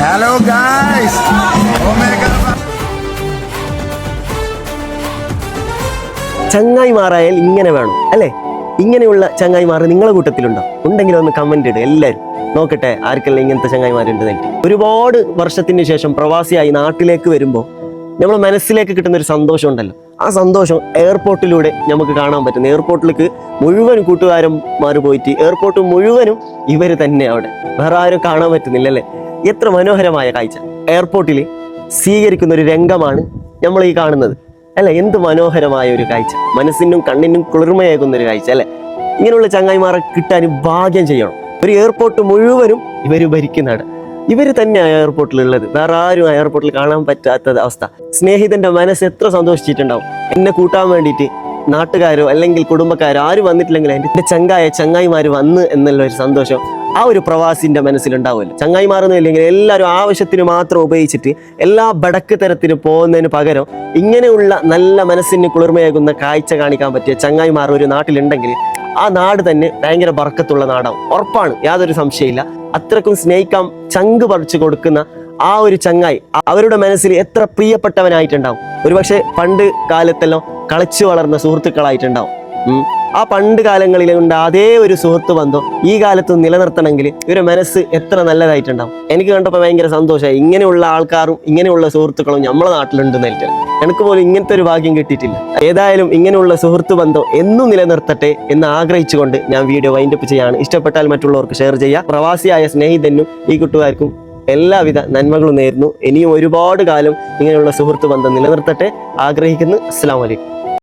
Hello guys ചങ്ങായിമാറായാൽ ഇങ്ങനെ വേണം അല്ലേ? ഇങ്ങനെയുള്ള ചങ്ങായിമാർ നിങ്ങളെ കൂട്ടത്തിലുണ്ടോ? ഉണ്ടെങ്കിൽ ഒന്ന് കമന്റ് ഇടുക എല്ലാവരും നോക്കട്ടെ ആർക്കെല്ലാം ഇങ്ങനത്തെ ചങ്ങായിമാരുണ്ട് എന്നിട്ട് ഒരുപാട് വർഷത്തിന് ശേഷം പ്രവാസിയായി നാട്ടിലേക്ക് വരുമ്പോൾ നമ്മൾ മനസ്സിലേക്ക് കിട്ടുന്ന ഒരു സന്തോഷം ഉണ്ടല്ലോ. ആ സന്തോഷം എയർപോർട്ടിലൂടെ നമുക്ക് കാണാൻ പറ്റുന്നു എയർപോർട്ടിലേക്ക് മുഴുവൻ കൂട്ടുകാരന്മാർ പോയിട്ട് എയർപോർട്ട് മുഴുവനും ഇവർ തന്നെ അവിടെ. വേറെ ആരും കാണാൻ പറ്റുന്നില്ല അല്ലേ? എത്ര മനോഹരമായ കാഴ്ച. എയർപോർട്ടിൽ സ്വീകരിക്കുന്ന ഒരു രംഗമാണ് നമ്മൾ ഈ കാണുന്നത്. അല്ലെ? എന്ത് മനോഹരമായ ഒരു കാഴ്ച. മനസ്സിനും കണ്ണിനും കുളിർമയേകുന്ന ഒരു കാഴ്ച അല്ലെ? ഇങ്ങനെയുള്ള ചങ്ങായിമാരെ കിട്ടാൻ ഭാഗ്യം ചെയ്യണം. ഒരു എയർപോർട്ട് മുഴുവനും ഇവർ ഭരിക്കുന്നതാണ്. ഇവർ തന്നെയാണ് എയർപോർട്ടിലുള്ളത് വേറെ ആരും എയർപോർട്ടിൽ കാണാൻ പറ്റാത്ത അവസ്ഥ. സ്നേഹിതന്റെ മനസ്സ് എത്ര സന്തോഷിച്ചിട്ടുണ്ടാവും. എന്നെ കൂട്ടാൻ വേണ്ടിയിട്ട് നാട്ടുകാരോ അല്ലെങ്കിൽ കുടുംബക്കാരോ ആരും വന്നിട്ടില്ലെങ്കിൽ എന്റെ ചങ്ങായ ചങ്ങായിമാർ വന്ന് എന്നുള്ള ഒരു സന്തോഷം ആ ഒരു പ്രവാസിന്റെ മനസ്സിലുണ്ടാവുമല്ലോ. ചങ്ങായി മാറുന്നില്ലെങ്കിൽ എല്ലാവരും ആവശ്യത്തിന് മാത്രം ഉപയോഗിച്ചിട്ട് എല്ലാ ബടക്ക് തരത്തിന് പോകുന്നതിന് പകരം ഇങ്ങനെയുള്ള നല്ല മനസ്സിന് കുളിർമയേകുന്ന കാഴ്ച കാണിക്കാൻ പറ്റിയ ചങ്ങായി ചങ്ങായിമാർ ഒരു നാട്ടിലുണ്ടെങ്കിൽ ആ നാട് തന്നെ ഭയങ്കര ബർക്കത്തുള്ള നാടാവും. ഉറപ്പാണ് യാതൊരു സംശയമില്ല. അത്രക്കും സ്നേഹിക്കാം ചങ്ക് പറിച്ചു കൊടുക്കുന്ന ആ ഒരു ചങ്ങായി അവരുടെ മനസ്സിൽ എത്ര പ്രിയപ്പെട്ടവനായിട്ടുണ്ടാവും. ഒരുപക്ഷെ പണ്ട് കാലത്തെല്ലാം കളിച്ചു വളർന്ന സുഹൃത്തുക്കളായിട്ടുണ്ടാവും. ആ പണ്ട് കാലങ്ങളിൽ ഉണ്ട് അതേ ഒരു സുഹൃത്ത് ബന്ധം ഈ കാലത്ത് നിലനിർത്തണമെങ്കിൽ ഇവരുടെ മനസ്സ് എത്ര നല്ലതായിട്ടുണ്ടാവും. എനിക്ക് കണ്ടപ്പോൾ ഭയങ്കര സന്തോഷമായി. ഇങ്ങനെയുള്ള ആൾക്കാരും ഇങ്ങനെയുള്ള സുഹൃത്തുക്കളും നമ്മളെ നാട്ടിലുണ്ട് എന്നിട്ട് എനിക്ക് പോലും ഇങ്ങനത്തെ ഒരു ഭാഗ്യം കിട്ടിയിട്ടില്ല. ഏതായാലും ഇങ്ങനെയുള്ള സുഹൃത്ത് ബന്ധം എന്നും നിലനിർത്തട്ടെ എന്ന് ആഗ്രഹിച്ചുകൊണ്ട് ഞാൻ വീഡിയോ വൈൻഡപ്പ് ചെയ്യാണ്. ഇഷ്ടപ്പെട്ടാൽ മറ്റുള്ളവർക്ക് ഷെയർ ചെയ്യുക. പ്രവാസിയായ സ്നേഹിതനും ഈ കുട്ടുകാർക്കും എല്ലാവിധ നന്മകളും നേരുന്നു. ഇനിയും ഒരുപാട് കാലം ഇങ്ങനെയുള്ള സുഹൃത്ത് ബന്ധം നിലനിർത്തട്ടെ. ആഗ്രഹിക്കുന്നു. അസ്സാം വലൈക്കും